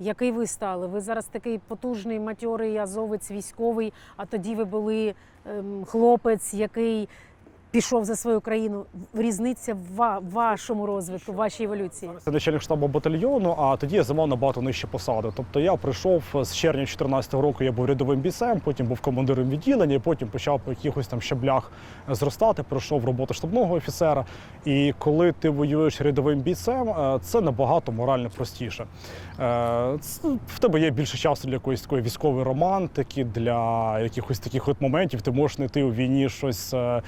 який ви стали. Ви зараз такий потужний матьорий азовець військовий, а тоді ви були ем, хлопець, який пішов за свою країну. Різниця в вашому розвитку, в вашій еволюції. Це начальник штабу батальйону, а тоді я займав набагато нижче посади. Тобто я прийшов з червня 2014 року, я був рядовим бійцем, потім був командиром відділення, потім почав по якихось там щаблях зростати. Прийшов в роботу штабного офіцера. І коли ти воюєш рядовим бійцем, е, це набагато морально простіше. Е, В тебе є більше часу для якоїсь такої військової романтики, для якихось таких от моментів. Ти можеш знайти у війні щось е,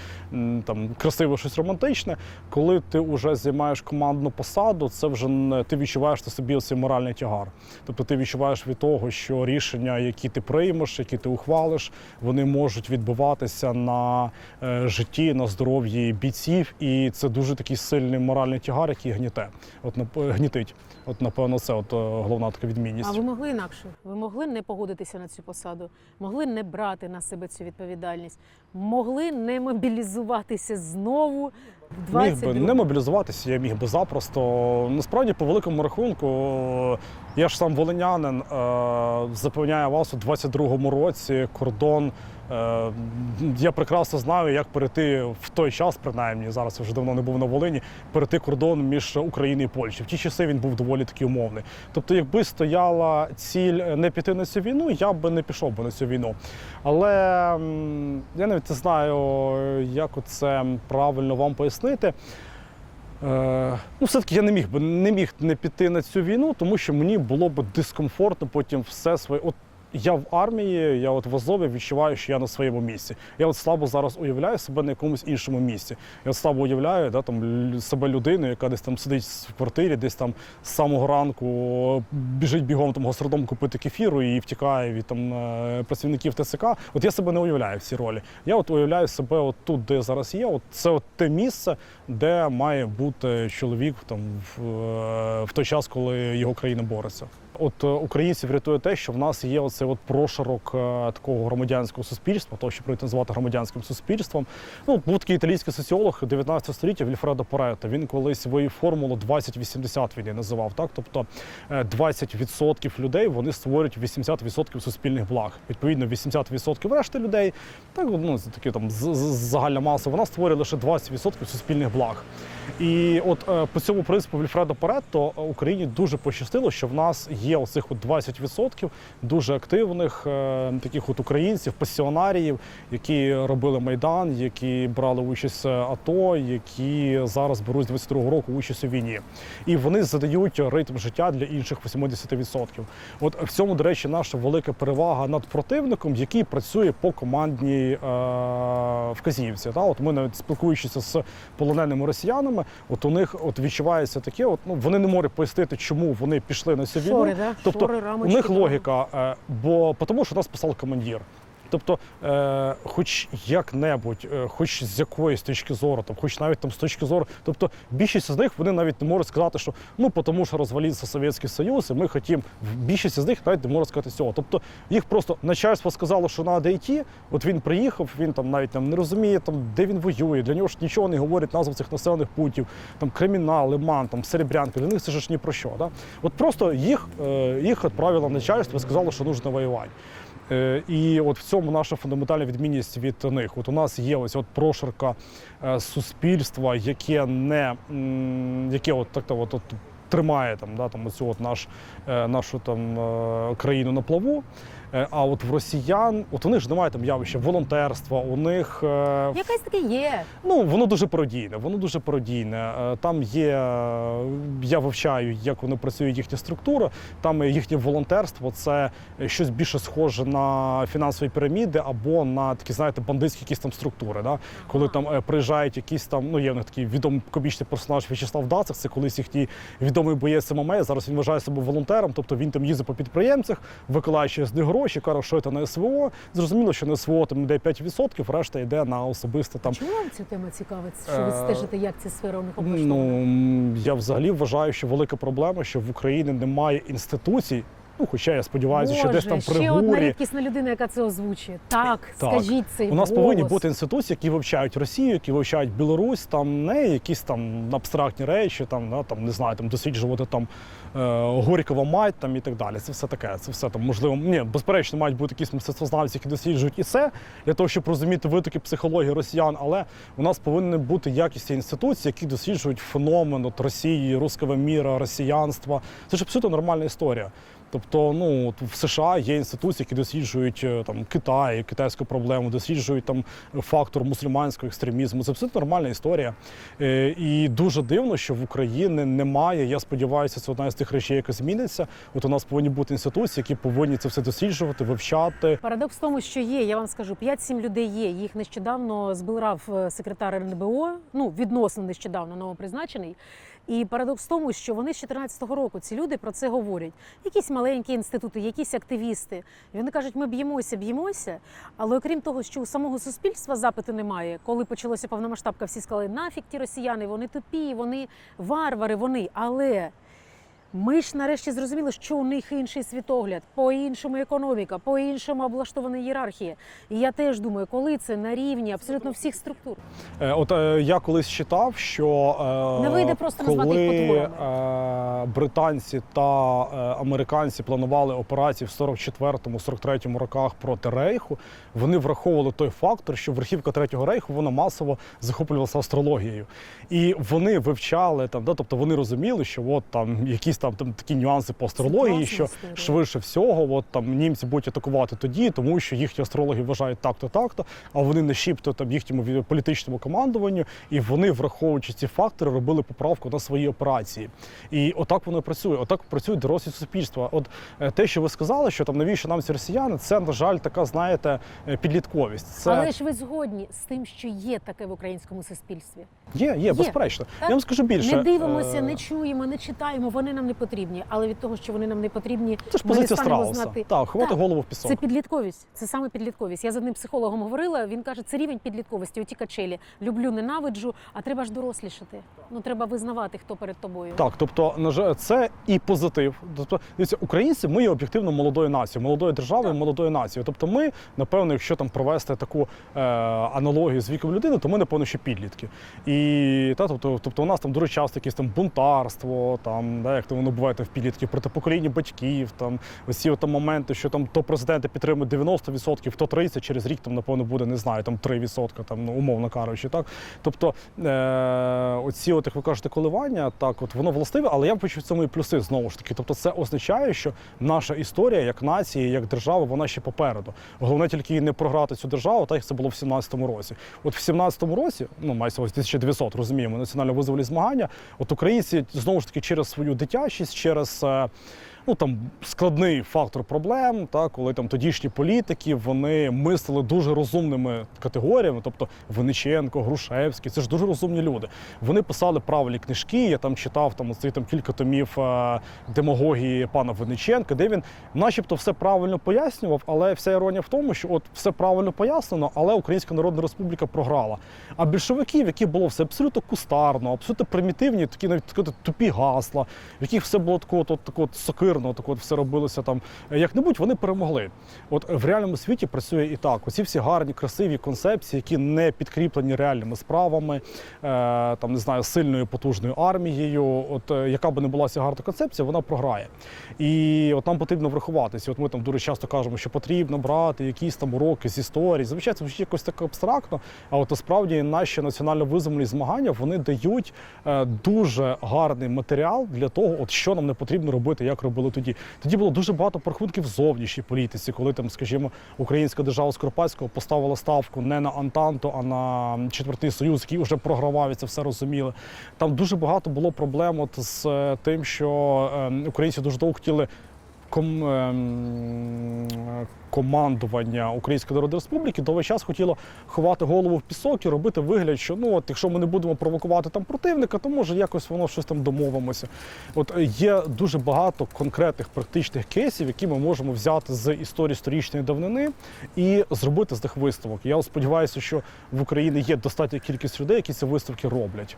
там красиве, щось романтичне. Коли ти вже займаєш командну посаду, це вже не ти відчуваєш на собі цей моральний тягар. Тобто ти відчуваєш від того, що рішення, які ти приймеш, які ти ухвалиш, вони можуть відбуватися на е, житті, на здоров'ї бійців, і це дуже такий сильний моральний тягар, який гніте. От нап- гнітить. От напевно, це от е, головна така відмінність. А ви могли інакше? Ви могли не погодитися на цю посаду, могли не брати на себе цю відповідальність, могли не мобілізуватися знову 20 Міг би не мобілізуватися, я міг би запросто. Насправді, по великому рахунку, я ж сам волинянин, е, запевняю вас, у 22-му році кордон. Е, Я прекрасно знаю, як перейти в той час, принаймні зараз я вже давно не був на Волині, перейти кордон між Україною і Польщею. В ті часи він був доволі таки умовний. Тобто, якби стояла ціль не піти на цю війну, я би не пішов би на цю війну. Але я навіть не знаю, як це правильно вам пояснити. Е, ну, все-таки я не міг би не міг не піти на цю війну, тому що мені було б дискомфортно потім все своє. Я в армії, я от в Азові відчуваю, що я на своєму місці. Я от слабо зараз уявляю себе на якомусь іншому місці. Я от слабо уявляю да, там, себе людину, яка десь там сидить в квартирі, десь там з самого ранку біжить бігом там гостродом купити кефіру і втікає від там е, працівників ТСК. От я себе не уявляю в цій ролі. Я от уявляю себе от тут, де я зараз є. От це от те місце, де має бути чоловік там в, е, в той час, коли його країна бореться. От е, українців рятує те, що в нас є оцей от прошарок е, такого громадянського суспільства, того, що прийти назвати громадянським суспільством. Ну, був такий італійський соціолог 19 століття Вільфредо Парето. Він колись свою формулу 20-80 він її називав. Так, тобто е, 20% людей вони створюють 80% суспільних благ. Відповідно, 80% решти людей, так ну такі там загальна маса, вона створює лише 20% суспільних благ. І от е, по цьому принципу Вільфредо Паретто е, Україні дуже пощастило, що в нас є оцих от 20% дуже активних е, таких от українців, пасіонаріїв, які робили майдан, які брали участь АТО, які зараз беруть з 22-го року участь у війні. І вони задають ритм життя для інших 80%. От в цьому, до речі, наша велика перевага над противником, який працює по командній е, вказівці. Та? От ми навіть спілкуючись з полоненими росіянами, от у них от відчувається таке, от ну вони не можуть пояснити, чому вони пішли на цю війну. Шори, да? Тобто Шори, у них логіка, е, бо тому що нас писав командир. Тобто, е, хоч як-небудь, е, хоч з якоїсь точки зору, там, хоч навіть там з точки зору, тобто більшість з них вони навіть не можуть сказати, що ну тому що розвалився Совєтський Союз, і ми хотімо. Більшість з них навіть не може сказати цього. Тобто їх просто начальство сказало, що треба йти. От він приїхав, він там навіть там не розуміє, там де він воює. Для нього ж нічого не говорить назва цих населених пунктів, там кримінал, лиман, там серебрянка. Для них це ж ні про що. Да? От просто їх, е, їх відправило начальство і сказало, що нужно воювати. Е, І от в цьому наша фундаментальна відмінність від них. От у нас є ось от прошарка е, суспільства, яке не яке от так от, от тримає там, да, там оцю от наш, е, нашу там країну на плаву. Е, А от в росіян, от у них ж немає там явища волонтерства, у них е, Якесь таке є. Ну, воно дуже пародійне, воно дуже пародійне. Е, Там є, я вивчаю, як вони працюють їхня структура. Там їхнє волонтерство це щось більше схоже на фінансові піраміди або на такі, знаєте, бандитські якісь там структури. Да? Коли там приїжджають якісь там, ну є в них такий відомий комічний персонаж В'ячеслав Дацик, це колись їхній відомий боєць ММА. Зараз він вважає себе волонтером, тобто він там їздить по підприємцях, викладає з них гроші, каже, що це на СВО. Зрозуміло, що на СВО там йде 5%, решта йде на особисто там. Чому вам ця тема цікавить? Що ви Е, стежите, як ця сфера у них облаштована? Ну я взагалі вважаю, що велика проблема, що в Україні немає інституцій, Ну, хоча я сподіваюся, що десь там Боже, при ще одна гурі рідкісна людина, яка це озвучує. Так, Так. скажіть цей у нас голос. повинні бути інституції, які вивчають Росію, які вивчають Білорусь, там не якісь там абстрактні речі, там да, там не знаю, там досліджувати там е, Горького мать там і так далі. Це все таке. Це все там можливо. Ні, безперечно, мають бути якісь мистецтвознавці, які досліджують і це для того, щоб розуміти витоки психології росіян. Але у нас повинні бути якісні інституції, які досліджують феномен от Росії, руского міра, росіянства. Це ж абсолютно нормальна історія. Тобто, ну от в США є інституції, які досліджують е, там Китай, китайську проблему, досліджують там фактор мусульманського екстремізму. Це абсолютно нормальна історія. Е, І дуже дивно, що в Україні немає. Я сподіваюся, це одна з тих речей, яка зміниться. От у нас повинні бути інституції, які повинні це все досліджувати, вивчати. Парадокс в тому, що є, я вам скажу, 5-7 людей є. Їх нещодавно збирав е, секретар РНБО, ну відносно нещодавно новопризначений. І парадокс в тому, що вони з 2014 року ці люди про це говорять. Якісь маленькі інститути, якісь активісти. І вони кажуть, ми б'ємося, б'ємося. Але окрім того, що у самого суспільства запиту немає, коли почалося повномасштабка, всі сказали, нафік ті росіяни, вони тупі, вони варвари, вони. Але ми ж нарешті зрозуміли, що у них інший світогляд, по-іншому економіка, по-іншому облаштована ієрархія. І я теж думаю, коли це на рівні абсолютно всіх структур. Е, От е, я колись читав, що е, Не вийде просто коли назвати їх е, британці та е, американці планували операції в 44-43 роках проти Рейху, вони враховували той фактор, що верхівка третього рейху вона масово захоплювалася астрологією, і вони вивчали там, да, тобто вони розуміли, що от там якісь там, там такі нюанси по астрології, що історія. швидше всього, от там німці будуть атакувати тоді, тому що їхні астрологи вважають так-то, так-то, а вони нашіптують там їхньому політичному командуванню, і вони, враховуючи ці фактори, робили поправку на свої операції. І отак воно працює. Отак працює дорослі суспільства. От е, те, що ви сказали, що там навіщо нам ці росіяни, це на жаль, така, знаєте, е, підлітковість. Це Але ж ви згодні з тим, що є таке в українському суспільстві. є, є, безперечно. Так? Я вам скажу більше. Не дивимося, Е, не чуємо, не читаємо. Вони нам не потрібні. Але від того, що вони нам не потрібні, Це ж ми не позиція станемо страуса. знати. Так, ховати Так. голову в пісок. Це підлітковість, це саме підлітковість. Я з одним психологом говорила. Він каже, це рівень підлітковості. Оті качелі. Люблю, ненавиджу, а треба ж дорослішати. Ну треба визнавати, хто перед тобою. Так, тобто, на жаль, це і позитив. Тобто, дивіться, українці, ми є об'єктивно молодою нацією, молодою державою, молодою нацією. Тобто, ми, напевно, якщо там провести таку е, аналогію з віком людини, то ми, напевно, ще підлітки. І та, тобто, тобто, у нас там дуже часто якесь там бунтарство, там, да, як то воно буває там, в підлітків, протипокоління батьків, там от, там, моменти, що там то президенти підтримують 90%, то 30%, через рік там, напевно, буде, не знаю, там 3%, там, ну, умовно кажучи. Так? Тобто, е, оці, от, як ви кажете, коливання, так, от воно властиве, але я бачу в цьому і плюси знову ж таки. Тобто, це означає, що наша історія як нації, як держава, вона ще попереду. Головне тільки не програти цю державу, так як це було в 17-му році. От в 17-му році, ну ось 1900, розуміємо, національно визволі змагання. От українці знову ж таки через свою дитячість, через. Ну там складний фактор проблем, так, коли там тодішні політики вони мислили дуже розумними категоріями, тобто Винниченко, Грушевський, це ж дуже розумні люди. Вони писали правильні книжки. Я там читав там оці там кілька томів е, демагогії пана Винниченка, де він, начебто, все правильно пояснював, але вся іронія в тому, що от все правильно пояснено, але Українська Народна Республіка програла. А більшовиків, які було все абсолютно кустарно, абсолютно примітивні, такі навіть такі тупі гасла, в яких все було такого, такого от сокирно, такого от все робилося там е, як-небудь, вони перемогли. От в реальному світі працює і так. Оці всі гарні, красиві концепції, які не підкріплені реальними справами, е, там не знаю, сильною потужною армією. От е, яка би не була ця гарна концепція, вона програє. І от нам потрібно врахуватися. От ми там дуже часто кажемо, що потрібно брати якісь там уроки з історії. Звичайно, це якось так абстрактно. А от насправді наші національно визвольні змагання вони дають е, дуже гарний матеріал для того, от що нам не потрібно робити, як робили тоді. Тоді було дуже багато порахунків в зовнішній політиці, коли там, скажімо, українська держава Скоропадського поставила ставку не на Антанту, а на четвертий союз, який вже програвав і це все розуміли. Там дуже багато було проблем от з е, тим, що е, українці дуже довго хотіли командування Української Народної Республіки довгий час хотіло ховати голову в пісок і робити вигляд, що ну от якщо ми не будемо провокувати там противника, то може якось воно щось там домовимося. От е, є дуже багато конкретних практичних кейсів, які ми можемо взяти з історії сторічної давнини і зробити з них висновок. Я сподіваюся, що в Україні є достатня кількість людей, які ці висновки роблять.